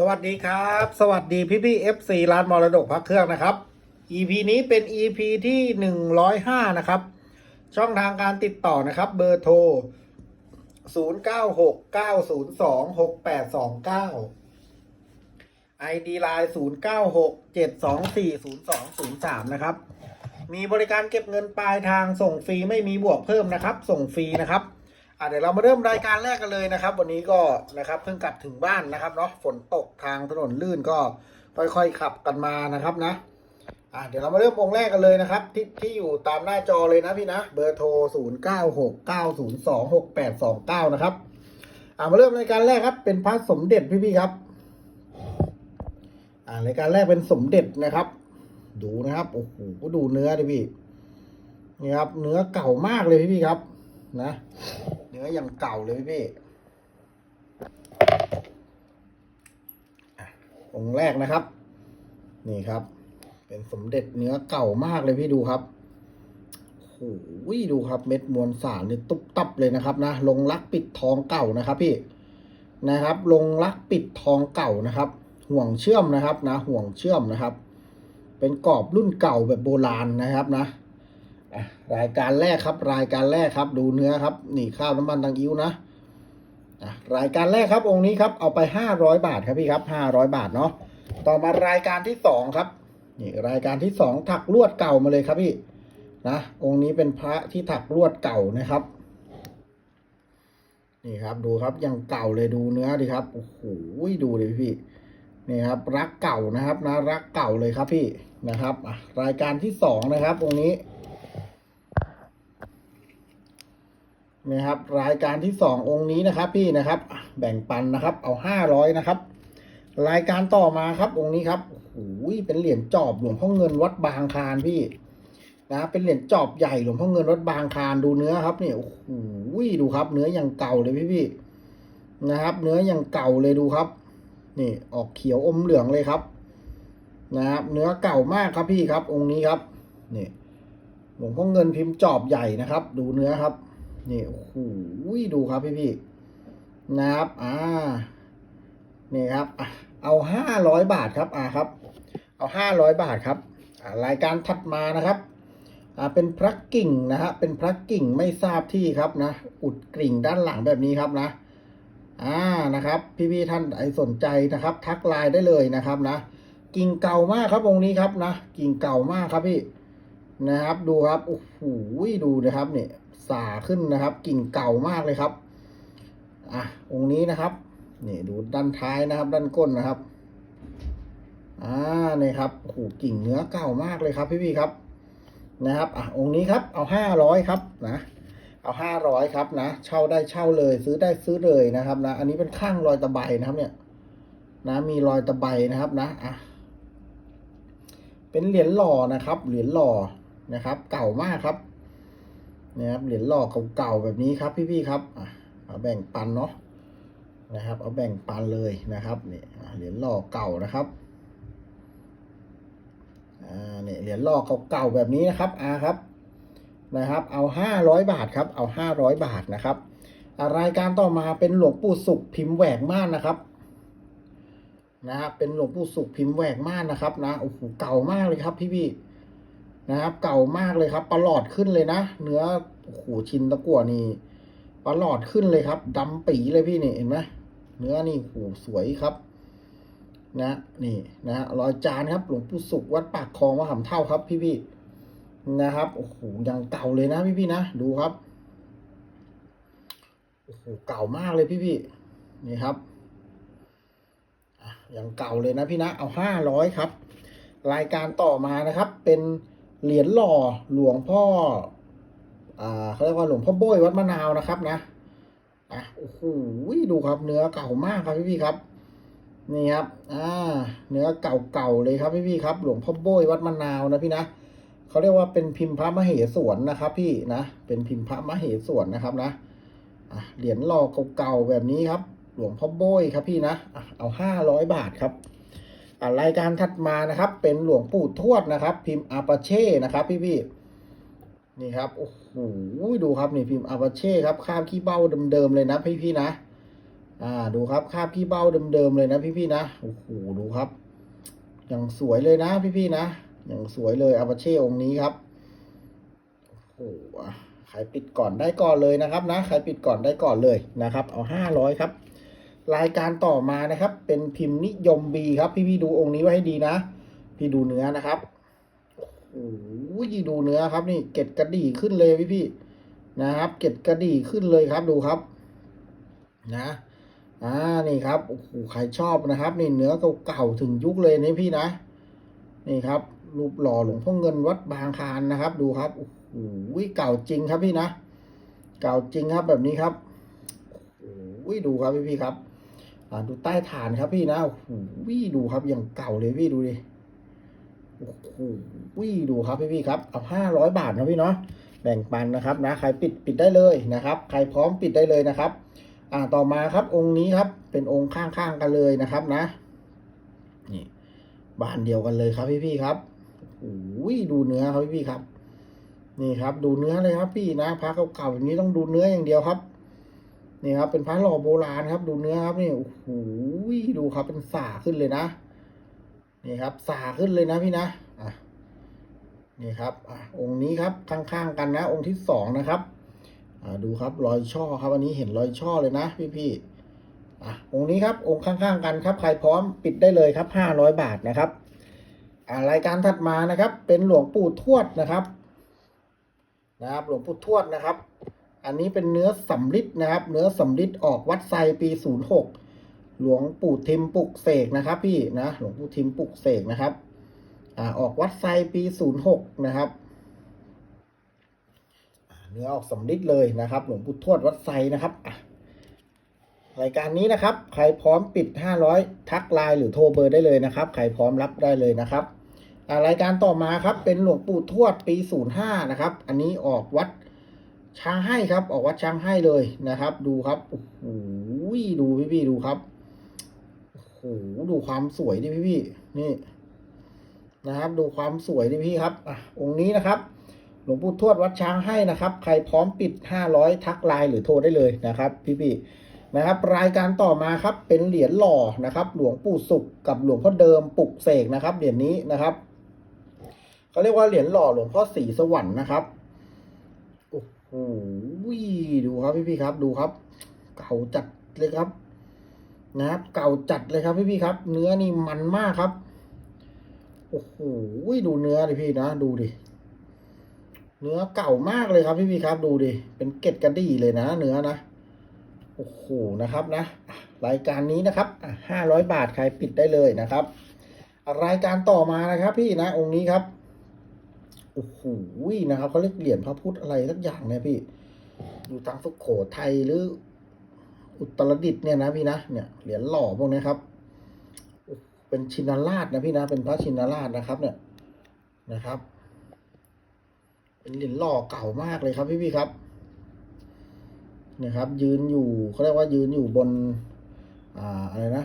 สวัสดีครับ สวัสดีพี่พี่เอฟซีร้านมรดกพักเครื่องนะครับ EP นี้เป็น EP ที่หนึ่งร้อยห้านะครับ ช่องทางการติดต่อนะครับ เบอร์โทรศูนย์เก้าหกเก้าศูนย์สองหกแปดสองเก้า ID ไลน์ศูนย์เก้าหกเจ็ดสองสี่ศูนย์สองศูนย์สามนะครับ มีบริการเก็บเงินปลายทางส่งฟรีไม่มีบวกเพิ่มนะครับ ส่งฟรีนะครับ อะเดี๋ยวเรามาเริ่มรายการแรกกันเลยนะครับ วันนี้ก็นะครับเพิ่งกลับถึงบ้านนะครับเนาะฝนตกทางถนนลื่นก็ค่อยๆขับกันมานะครับนะอะเดี๋ยวเรามาเริ่มองค์แรกกันเลยนะครับ ที่ที่อยู่ตามหน้าจอเลยนะพี่นะเบอร์โทร 0 9 6 9 0 2 6 8 2 9 นะครับอะมาเริ่มรายการแรกครับ เป็นพระสมเด็จพี่ๆครับอ่ารายการแรกเป็นสมเด็จนะครับ ดูนะครับโอ้โหก็ดูเนื้อดิพี่นี่ครับ เนื้อเก่ามากเลยพี่ๆครับ นะ นื้อยังเก่าเลยพี่พี่องค์แรกนะครับ นี่ครับ เป็นสมเด็จเนื้อเก่ามากเลยพี่ดูครับโอ้โหดูครับเม็ดมวลสารนี่ตุ๊บตับเลยนะครับนะลงรักปิดทองเก่านะครับ พี่นะครับ ลงรักปิดทองเก่านะครับ ห่วงเชื่อมนะครับนะ ห่วงเชื่อมนะครับ เป็นกรอบรุ่นเก่าแบบโบราณนะครับนะ รายการแรกครับ รายการแรกครับดูเนื้อครับ นี่ข้าวน้ำมันตังอิ้วนะอะรายการแรกครับองค์นี้ครับเอาไปห้าร้อยบาทครับพี่ครับห้าร้อยบาทเนาะต่อมารายการที่สองครับนี่รายการที่สองถักลวดเก่ามาเลยครับพี่นะองค์นี้เป็นพระที่ถักลวดเก่านะครับ นี่ครับดูครับยังเก่าเลยดูเนื้อดิครับโอ้โหดูเลยพี่นี่ครับ รักเก่านะครับนะรักเก่าเลยครับพี่นะครับอะรายการที่สองนะครับองค์นี้ นะครับ รายการที่สององค์นี้นะครับ พี่นะครับ แบ่งปันนะครับ เอาห้าร้อยนะครับ รายการต่อมาครับองค์นี้ครับโอ้โหเป็นเหรียญจอบหลวงพ่อเงินวัดบางคานพี่นะเป็นเหรียญจอบใหญ่หลวงพ่อเงินวัดบางคานดูเนื้อครับเนี่ยโอ้โหดูครับ เนื้อยังเก่าเลยพี่พี่นะครับ เนื้อยังเก่าเลยดูครับ นี่ออกเขียวอมเหลืองเลยครับ นะครับ เนื้อเก่ามากครับพี่ครับ องค์นี้ครับนี่หลวงพ่อเงินพิมพ์จอบใหญ่นะครับ ดูเนื้อครับ นี่โอ้โหดูครับพี่พี่นะครับอ่านี่ครับเอาห้าร้อยบาทครับอ่าครับ เอาห้าร้อยบาทครับรายการถัดมานะครับอ่าเป็นพระกิ่งนะฮะเป็นพระกิ่งไม่ทราบที่ครับนะ อุดกริ่งด้านหลังแบบนี้ครับนะอ่านะครับ พี่ๆท่านใดสนใจนะครับ ทักไลน์ได้เลยนะครับนะกิ่งเก่ามากครับองค์นี้ครับนะกิ่งเก่ามากครับพี่นะครับ ดูครับโอ้โหดูนะครับเนี่ย สาขึ้นนะครับ กิ่งเก่ามากเลยครับ อะองค์นี้นะครับนี่ดูด้านท้ายนะครับ ด้านก้นนะครับอ่านี่ครับโอ้โหกิ่งเนื้อเก่ามากเลยครับ พี่พี่ครับนะครับอะองค์นี้ครับเอาห้าร้อยครับนะเอาห้าร้อยครับนะเช่าได้เช่าเลย ซื้อได้ซื้อเลยนะครับนะอันนี้เป็นข้างรอยตะไบนะครับ เนี่ย นะ มีรอยตะไบนะครับนะอะเป็นเหรียญหล่อนะครับ เหรียญหล่อนะครับ เก่ามากครับ นะครับเหรียญหล่อเก่าๆแบบนี้ครับพี่ๆครับเอาแบ่งปันเนาะนะครับ เอาแบ่งปันเลยนะครับนี่เหรียญหล่อเก่านะครับอ่าเนี่ยเหรียญหล่อเก่าๆแบบนี้นะครับอ่าครับนะครับ เอาห้าร้อยบาทครับเอาห้าร้อยบาทนะครับรายการต่อมาเป็นหลวงปู่สุขพิมพ์แหวกม่านนะครับนะครับเป็นหลวงปู่สุขพิมพ์แหวกม่านนะครับนะโอ้โหเก่ามากเลยครับพี่พี่ๆ นะครับ เก่ามากเลยครับประหลอดขึ้นเลยนะ เนื้อโอ้โหชินตะกั่วนี่ประหลอดขึ้นเลยครับดำปีเลยพี่นี่เห็นไหมเนื้อนี่โอ้โหสวยครับ นะนี่นะฮะรอยจานครับ หลวงปู่สุขวัดปากคลองมะขามเท่าครับ พี่พี่ๆนะครับโอ้โหยังเก่าเลยนะพี่พี่ๆนะดูครับโอ้โหเก่ามากเลยพี่พี่ๆนี่ครับอย่างเก่าเลยนะพี่นะ เอาห้าร้อยครับ รายการต่อมานะครับ เป็น เหรียญหล่อหลวงพ่ออ่าเขาเรียกว่าหลวงพ่อโบยวัดมะนาวนะครับนะอะโอ้โหดูครับเนื้อเก่ามากครับพี่พี่ครับ นี่ครับอ่าเนื้อเก่าๆเลยครับพี่พี่ครับ หลวงพ่อโบยวัดมะนาวนะพี่นะเขาเรียกว่าเป็นพิมพ์พระมเหสวนนะครับ พี่นะเป็นพิมพ์พระมเหสวนนะครับนะอะเหรียญหล่อเก่าๆแบบนี้ครับ หลวงพ่อโบยครับพี่นะอะเอาห้าร้อยบาทครับ รายการถัดมานะครับ เป็นหลวงปู่ทวดนะครับ พิมพ์อาปาเช่นะครับ พี่พี่ๆนี่ครับโอ้โหดูครับนี่พิมพ์อาปาเช่ครับข้าวขี้เบ้าเดิมๆเลยนะพี่พี่ๆนะ อ่าดูครับคาบขี้เบ้าเดิมๆเลยนะพี่ๆนะโอ้โหดูครับอย่างสวยเลยนะพี่ๆนะอย่างสวยเลยอาปาเช่องค์นี้ครับโอ้โหอะใครปิดก่อนได้ก่อนเลยนะครับนะใครปิดก่อนได้ก่อนเลยนะครับ เอาห้าร้อยครับ รายการต่อมานะครับ เป็นพิมพ์นิยมบีครับ พี่ๆดูองค์นี้ไว้ให้ดีนะ พี่ดูเนื้อนะครับโอ้โหดูเนื้อครับนี่เกล็ดกระดี่ขึ้นเลยพี่ๆนะครับเกล็ดกระดี่ขึ้นเลยครับดูครับ นะอ่านี่ครับโอ้โหใครชอบนะครับ นี่เนื้อเก่าๆถึงยุคเลยนี่พี่นะ นี่ครับ รูปหล่อหลวงพ่อเงินวัดบางคานนะครับ ดูครับโอ้โหเก่าจริงครับพี่นะ เก่าจริงครับแบบนี้ครับโอ้โหดูครับพี่พี่ครับ ดูใต้ฐานครับพี่นะโอ้โหดูครับอย่างเก่าเลยพี่ดูดิโอ้โหวี่ดูครับพี่พี่ครับเอาห้าร้อยบาทนะพี่เนาะแบ่งปันนะครับนะใครปิดปิดได้เลยนะครับ ใครพร้อมปิดได้เลยนะครับ อ่าต่อมาครับองค์นี้ครับเป็นองค์ข้างๆกันเลยนะครับนะนี่บ้านเดียวกันเลยครับพี่ๆครับโอ้ยดูเนื้อครับพี่ๆครับ นี่ครับ ดูเนื้อเลยครับพี่นะพระเก่าๆแบบนี้ต้องดูเนื้ออย่างเดียวครับ นี่ครับเป็นพระหล่อโบราณครับ ดูเนื้อครับนี่โอ้โหดูครับเป็นสาขึ้นเลยนะนี่ครับ สาขึ้นเลยนะพี่นะอะนี่ครับอะองค์นี้ครับข้างๆกันนะ องค์ที่สองนะครับอ่าดูครับรอยช่อครับอันนี้เห็นรอยช่อเลยนะ พี่พี่ๆอะองค์นี้ครับองค์ข้างๆกันครับ ใครพร้อมปิดได้เลยครับห้าร้อยบาทนะครับอ่ารายการถัดมานะครับ เป็นหลวงปู่ทวดนะครับนะครับ หลวงปู่ทวดนะครับ อันนี้เป็นเนื้อสำริดนะครับ เนื้อสำริดออกวัดไซปีศูนย์หกหลวงปู่ทิมปลุกเสกนะครับ พี่นะหลวงปู่ทิมปลุกเสกนะครับอ่าออกวัดไซปีศูนย์หกนะครับเนื้อออกสำลิดเลยนะครับ หลวงปู่ทวดวัดไซนะครับอะรายการนี้นะครับ ใครพร้อมปิด 500 ทักไลน์หรือโทรเบอร์ได้เลยนะครับ ใครพร้อมรับได้เลยนะครับรายการต่อมาครับเป็นหลวงปู่ทวดปี 05 นะครับ อันนี้ออกวัด ช้างให้ครับ ออกวัดช้างให้เลยนะครับ ดูครับโอ้โหดูพี่พี่ๆดูครับโอ้โหดูความสวยดิพี่พี่ๆนี่นะครับ ดูความสวยดิพี่ครับอะองค์นี้นะครับหลวงปู่ทวดวัดช้างให้นะครับ ใครพร้อมปิด500ทักไลน์หรือโทรได้เลยนะครับ พี่ๆนะครับ รายการต่อมาครับเป็นเหรียญหล่อนะครับ หลวงปู่สุขกับหลวงพ่อเดิมปลุกเสกนะครับเหรียญนี้นะครับเขาเรียกว่าเหรียญหล่อหลวงพ่อสีสวรรค์นะครับ โอ้โหดูครับพี่ๆครับ ดูครับ เก่าจัดเลยครับ นะครับ เก่าจัดเลยครับพี่ๆครับ เนื้อนี่มันมากครับ โอ้โหดูเนื้อดิพี่นะดูดิเนื้อเก่ามากเลยครับพี่พี่ครับ ดูดิเป็นเกล็ดกระดี่เลยนะ เนื้อนะโอ้โหนะครับนะ รายการนี้นะครับห้าร้อยบาทใครปิดได้เลยนะครับอะรายการต่อมานะครับ พี่นะองค์นี้ครับ โอ้โหนะครับเขาเรียกเหรียญพระพุทธอะไรสักอย่างเนี่ยพี่ อยู่ทางสุโขทัยหรือ อุตรดิตถ์เนี่ยนะพี่นะเนี่ยเหรียญหล่อพวกนี้ครับเป็นชินราชนะพี่นะเป็นพระชินราชนะครับ เนี่ยนะครับ เป็นเหรียญหล่อเก่ามากเลยครับพี่พี่ครับเนี่ยครับ ยืนอยู่เขาเรียกว่ายืนอยู่บน อ่าอะไรนะ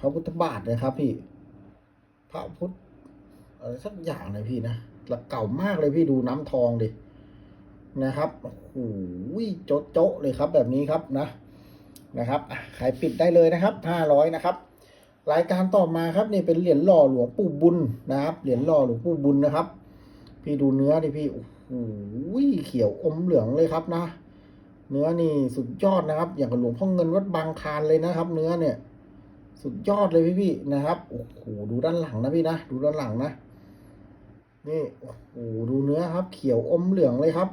พระพุทธบาทนะครับพี่ พระพุทธอะไรสักอย่างเลยพี่นะ ล้วเก่ามากเลยพี่ดูน้ำทองดินะครับโอ้โหโจ๊ะโจ๊ะเลยครับแบบนี้ครับนะนะครับอะใครปิดได้เลยนะครับห้าร้อยนะครับ รายการต่อมาครับนี่เป็นเหรียญหล่อหลวงปู่บุญนะครับ เหรียญหล่อหลวงปู่บุญนะครับ พี่ดูเนื้อดิพี่โอ้โหเขียวอมเหลืองเลยครับนะ เนื้อนี่สุดยอดนะครับ อย่างกับหลวงพ่อเงินวัดบางคานเลยนะครับ เนื้อเนี่ย สุดยอดเลยพี่พี่ๆนะครับโอ้โหดูด้านหลังนะพี่นะดูด้านหลังนะ นี่โอ้โหดูเนื้อครับ เขียวอมเหลืองเลยครับ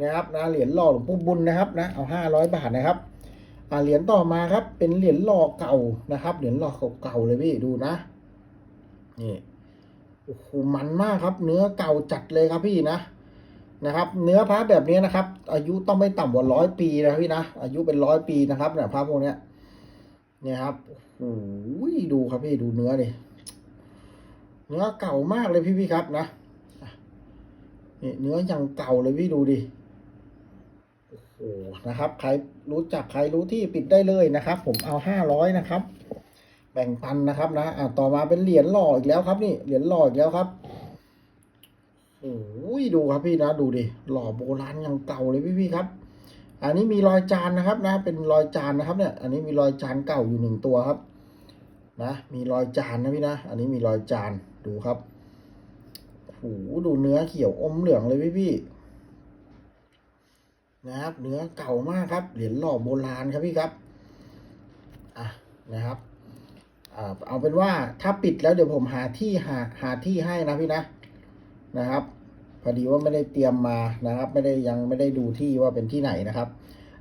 นะครับนะเหรียญหล่อหลวงปู่บุญนะครับนะเอาห้าร้อยบาทนะครับอ่าเหรียญต่อมาครับ เป็นเหรียญหล่อเก่านะครับ เหรียญหล่อเก่าๆเลยพี่ดูนะนี่โอ้โหมันมากครับ เนื้อเก่าจัดเลยครับพี่นะนะครับ เนื้อพระแบบนี้นะครับ อายุต้องไม่ต่ำกว่าร้อยปีนะพี่นะอายุเป็นร้อยปีนะครับเนี่ยพระพวกเนี้ยเนี่ยครับโอ้โหดูครับพี่ดูเนื้อดิ เนื้อเก่ามากเลยพี่พี่ครับนะนี่เนื้ออย่างเก่าเลยพี่ดูดิโอ้โหนะครับ ใครรู้จักใครรู้ที่ปิดได้เลยนะครับ ผมเอาห้าร้อยนะครับ แบ่งปันนะครับนะอ่าต่อมาเป็นเหรียญหล่ออีกแล้วครับนี่เหรียญหล่ออีกแล้วครับโอ้ยดูครับพี่นะดูดิหล่อโบราณอย่างเก่าเลยพี่พี่ครับ อันนี้มีรอยจานนะครับนะ เป็นรอยจานนะครับเนี่ย อันนี้มีรอยจานเก่าอยู่หนึ่งตัวครับ นะ มีรอยจานนะพี่นะ อันนี้มีรอยจาน ดูครับโหดูเนื้อเขียวอมเหลืองเลยพี่พี่นะครับ เนื้อเก่ามากครับ เหรียญหล่อโบราณครับพี่ครับ อะนะครับเอาเป็นว่าถ้าปิดแล้วเดี๋ยวผมหาที่หาหาที่ให้นะพี่นะนะครับ พอดีว่าไม่ได้เตรียมมานะครับ ไม่ได้ยังไม่ได้ดูที่ว่าเป็นที่ไหนนะครับ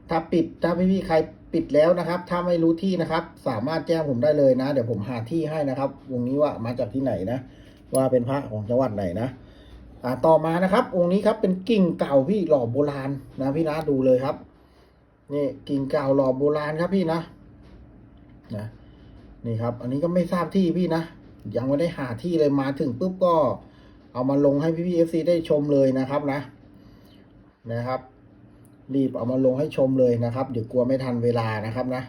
ถ้าปิดถ้าพี่พี่ใคร ปิดแล้วนะครับ ถ้าไม่รู้ที่นะครับ สามารถแจ้งผมได้เลยนะ เดี๋ยวผมหาที่ให้นะครับ วงนี้ว่ามาจากที่ไหนนะ ว่าเป็นพระของจังหวัดไหนนะอ่าต่อมานะครับ องค์นี้ครับเป็นกิ่งเก่าพี่หล่อโบราณนะพี่นะดูเลยครับนี่กิ่งเก่าหล่อโบราณครับพี่นะนะนี่ครับ อันนี้ก็ไม่ทราบที่พี่นะยังไม่ได้หาที่เลยมาถึงปุ๊บก็ เอามาลงให้พี่พีเอฟซีได้ชมเลยนะครับนะนะครับ รีบเอามาลงให้ชมเลยนะครับเดี๋ยวกลัวไม่ทันเวลานะครับนะ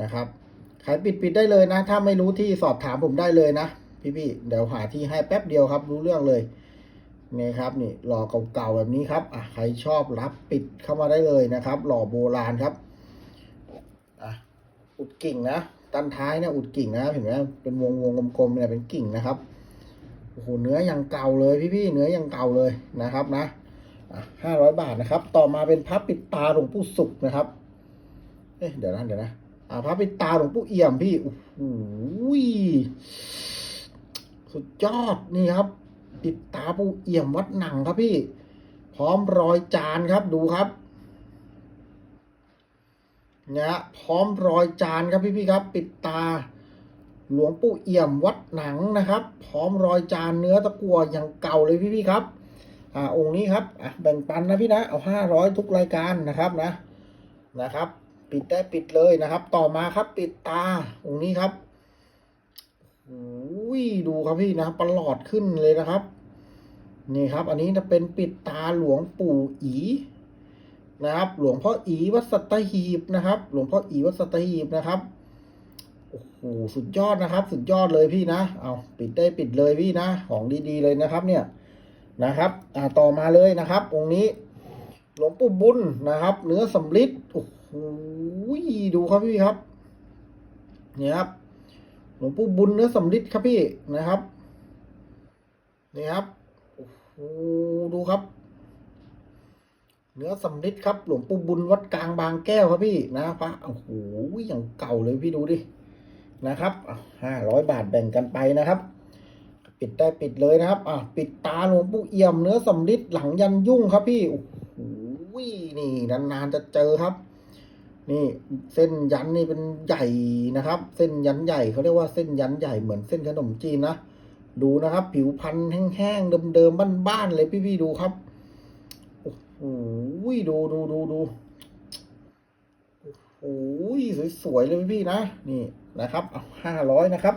นะครับใครปิดปิดได้เลยนะ ถ้าไม่รู้ที่สอบถามผมได้เลยนะพี่พี่ๆเดี๋ยวหาที่ให้แป๊บเดียวครับ รู้เรื่องเลยนี่ครับนี่หล่อเก่าๆแบบนี้ครับอะใครชอบรับปิดเข้ามาได้เลยนะครับ หล่อโบราณครับอะอุดกิ่งนะตันท้ายเนี่ยอุดกิ่งนะเห็นไหมเป็นวงวงๆกลมๆเนี่ยเป็นกิ่งนะครับโอ้โหเนื้อยังเก่าเลยพี่ๆเนื้อยังเก่าเลยนะครับนะ ห้าร้อยบาทนะครับ ต่อมาเป็นพระปิดตาหลวงปู่สุขนะครับ เอ๊ะเดี๋ยวนะเดี๋ยวนะอ่าพระปิดตาหลวงปู่เอี่ยมพี่โอ้โหสุดยอดนี่ครับ ปิดตาปู่เอี่ยมวัดหนังครับพี่ พร้อมรอยจานครับดูครับเนี่ยพร้อมรอยจานครับพี่พี่ครับ ปิดตา หลวงปู่เอี่ยมวัดหนังนะครับ พร้อมรอยจานเนื้อตะกัวอย่างเก่าเลยพี่ๆครับ อ่าองค์นี้ครับอะแบ่งปันนะพี่นะเอาห้าร้อยทุกรายการนะครับนะนะครับ ปิดได้ปิดเลยนะครับ ต่อมาครับปิดตาองค์นี้ครับโอ้ยดูครับพี่นะประหลอดขึ้นเลยนะครับ นี่ครับ อันนี้จะเป็นปิดตาหลวงปู่อีนะครับ หลวงพ่ออีวัดสัตหีบนะครับ หลวงพ่ออีวัดสัตหีบนะครับโอ้โหสุดยอดนะครับ สุดยอดเลยพี่นะเอาปิดได้ปิดเลยพี่นะ ของดีๆเลยนะครับ เนี่ย นะครับ อ่าต่อมาเลยนะครับ องค์นี้หลวงปู่บุญนะครับ เนื้อสำลิดโอ้โหดูครับพี่ครับ เนี่ยครับ หลวงปู่บุญเนื้อสำลิดครับพี่นะครับนี่ครับโอ้โหดูครับ เนื้อสำลิดครับ หลวงปู่บุญวัดกลางบางแก้วครับพี่นะพระโอ้โหอย่างเก่าเลยพี่ดูดินะครับห้าร้อยบาทแบ่งกันไปนะครับ ปิดได้ปิดเลยนะครับ อะปิดตาหลวงปู่เอี่ยมเนื้อสำลิดหลังยันยุ่งครับพี่โอ้โหนี่นานๆจะเจอครับ นี่เส้นยันนี่เป็นใหญ่นะครับ เส้นยันใหญ่เขาเรียกว่าเส้นยันใหญ่เหมือนเส้นขนมจีนนะดูนะครับ ผิวพันธุ์แห้งๆเดิมๆบ้านๆเลยพี่ๆดูครับโอ้โหดูดูดูดูโอ้ยสวยๆเลยพี่ๆนะนี่นะครับเอาห้าร้อยนะครับ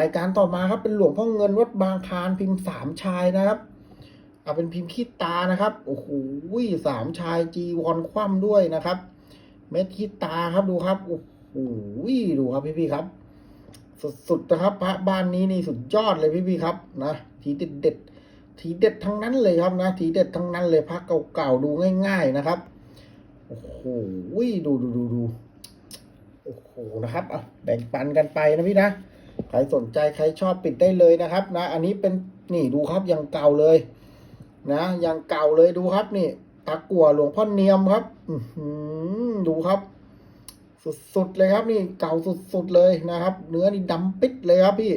รายการต่อมาครับเป็นหลวงพ่อเงินวัดบางคานพิมพ์สามชายนะครับเอาเป็นพิมพ์ขี้ตานะครับโอ้โหสามชายจีวรคว่ำด้วยนะครับ เม็ดขี้ตาครับดูครับโอ้โหดูครับพี่ๆครับ สุดๆนะครับ พระบ้านนี้นี่สุดยอดเลยพี่ๆครับนะทีเด็ดเด็ดทีเด็ดทั้งนั้นเลยครับนะทีเด็ดทั้งนั้นเลยพระเก่าๆดูง่าย ๆนะครับโอ้โหดูดูดูดูโอ้โหนะครับอะแบ่งปันกันไปนะพี่นะ ครสนใจใครชอบปิดได้เลยนะครับนะ อันนี้เป็นนี่ดูครับยังเก่าเลยนะยังเก่าเลยดูครับนี่ตะกั่วหลวงพ่อเนียมครับอือดูครับ สุดๆเลยครับนี่เก่าสุดๆเลยนะครับ เนื้อนี่ดำปิดเลยครับพี่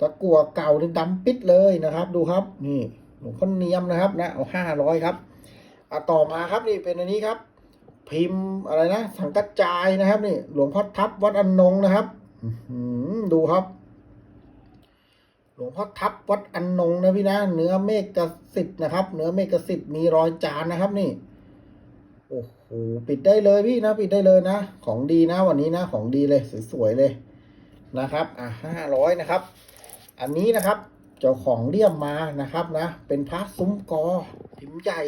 ตะกั่วเก่านี่ดำปิดเลยนะครับ ดูครับ นี่หลวงพ่อเนียมนะครับ นะเอาห้าร้อยครับอะต่อมาครับนี่เป็นอันนี้ครับ พิมพ์อะไรนะสังกัจจายนะครับ นี่ หลวงพ่อทับวัดอนนงนะครับ อื ดูครับ หลวงพ่อทับวัดอนนงนะพี่นะเนื้อเมฆกสิทธิ์นะครับ เนื้อเมฆกสิทธิ์มีรอยจานนะครับนี่โอ้โหปิดได้เลยพี่นะ ปิดได้เลยนะ ของดีนะวันนี้นะ ของดีเลยสวยๆเลยนะครับ อะห้าร้อยนะครับ อันนี้นะครับ เจ้าของเลี่ยมมานะครับนะ เป็นพระซุ้มกอพิมพ์ใหญ่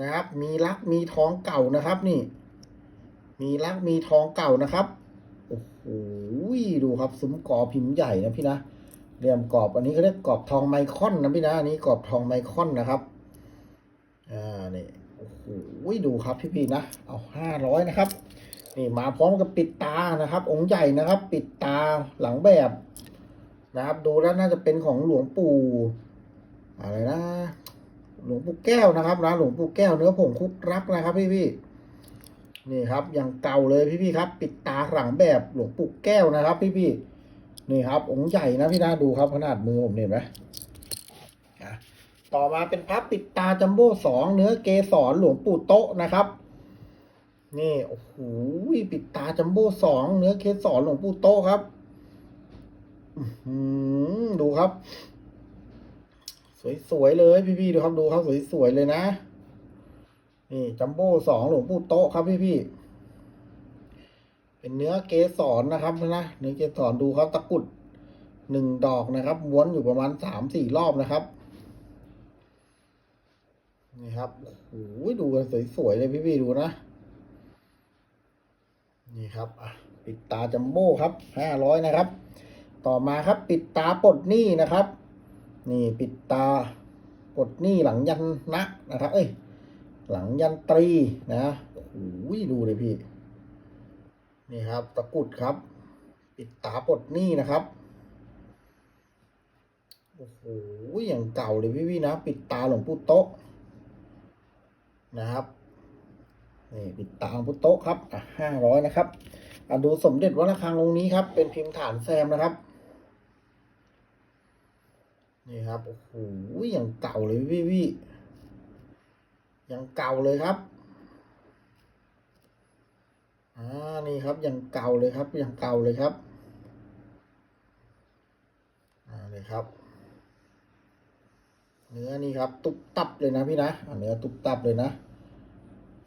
นะครับ มีลักมีทองเก่านะครับ นี่ มีลักมีทองเก่านะครับ โอ้โห ดูครับซุ้มกอพิมพ์ใหญ่นะพี่นะเรียมกรอบอันนี้เขาเรียกกรอบทองไมคอนนะพี่นะอันนี้กรอบทองไมคอนนะครับอ่านี่โอ้โหดูครับพี่พี่นะเอาห้าร้อยนะครับนี่มาพร้อมกับปิดตานะครับ องค์ใหญ่นะครับ ปิดตาหลังแบบนะครับ ดูแล้วน่าจะเป็นของหลวงปู่อะไรนะ หลวงปู่แก้วนะครับนะหลวงปู่แก้วเนื้อผงคุกรักนะครับพี่พี่ นี่ครับอย่างเก่าเลยพี่พี่ๆครับ ปิดตาหลังแบบหลวงปู่แก้วนะครับ พี่พี่ๆนี่ครับ องค์ใหญ่นะพี่นะดูครับขนาดมือผมเนี่ยเห็นไหมต่อมาเป็นพับปิดตาจัมโบ้สองเนื้อเกสรหลวงปู่โตะนะครับ นี่โอ้โหปิดตาจัมโบ้สองเนื้อเกสรหลวงปู่โตะครับดูครับ สวยๆเลยพี่ๆดูครับดูครับสวยๆเลยนะ นี่จัมโบ้สองหลวงปู่โตะครับพี่ๆเป็นเนื้อเกสรนะครับนะเนื้อเกสรดูครับตะกุดหนึ่งดอกนะครับม้วนอยู่ประมาณสามสี่รอบนะครับนี่ครับโอ้โหดูกันสวยๆเลยพี่ๆดูนะ นี่ครับอะปิดตาจัมโบ้ครับห้าร้อยนะครับ ต่อมาครับปิดตาปลดหนี้นะครับ นี่ปิดตาปลดหนี้หลังยันนะนะครับ เอ้ย หลังยันตรีนะโอ้โหดูเลยพี่ นี่ครับ ตะกุดครับ ปิดตาปลดหนี้นะครับ โอ้โห อย่างเก่าเลยพี่พี่ๆนะ ปิดตาหลวงปู่โต๊ะนะครับ นี่ปิดตาหลวงปู่โต๊ะครับ อะห้าร้อยนะครับ อะดูสมเด็จวัดระฆังองค์นี้ครับ เป็นพิมพ์ฐานแซมนะครับ นี่ครับ โอ้โห อย่างเก่าเลยพี่พี่ ยังเก่าเลยครับอ่านี่ครับยังเก่าเลยครับยังเก่าเลยครับอ่าเลยครับ เนื้อนี่ครับ ตุบตับเลยนะพี่นะอ่าเนื้อตุบตับเลยนะ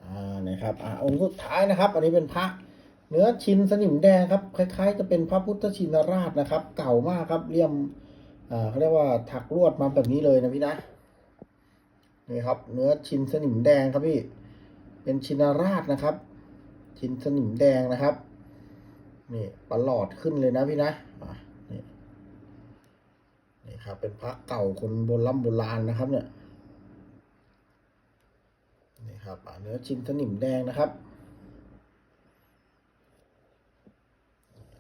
อ่านี่ครับอ่าองค์สุดท้ายนะครับ อันนี้เป็นพระเนื้อชินสนิมแดงครับคล้ายๆ จะเป็นพระพุทธชินราชนะครับ เก่ามากครับเลี่ยมอ่าเขาเรียกว่าถักลวดมาแบบนี้เลยนะพี่นะ นี่ครับ เนื้อชินสนิมแดงครับพี่ เป็นชินาราชนะครับ ชินสนิมแดงนะครับ นี่ประหลอดขึ้นเลยนะพี่นะนี่นี่ครับ เป็นพระเก่าคนโบราณโบราณนะครับ เนี่ยนี่ครับเนื้อชินสนิมแดงนะครับ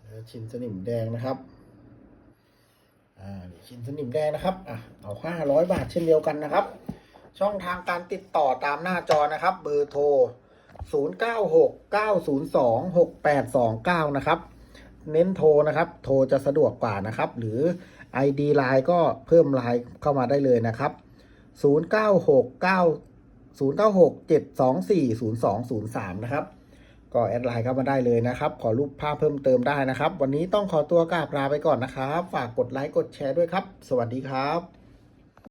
เนื้อชินสนิมแดงนะครับอ่าชิ้นสนิมแดงนะครับอะเอาห้าร้อยบาทเช่นเดียวกันนะครับ ช่องทางการติดต่อตามหน้าจอนะครับ เบอร์โทร 0 9 6 9 0 2 6 8 2 9 นะครับ เน้นโทรนะครับ โทรจะสะดวกกว่านะครับ หรือ ID ไลน์ก็เพิ่มไลน์เข้ามาได้เลยนะครับ 0 9 6 9 0 9 6 7 2 4 0 2 0 3 นะครับ ก็แอดไลน์เข้ามาได้เลยนะครับ ขอรูปภาพเพิ่มเติมได้นะครับ วันนี้ต้องขอตัวกราบลาไปก่อนนะครับ ฝากกดไลค์กดแชร์ด้วยครับ สวัสดีครับ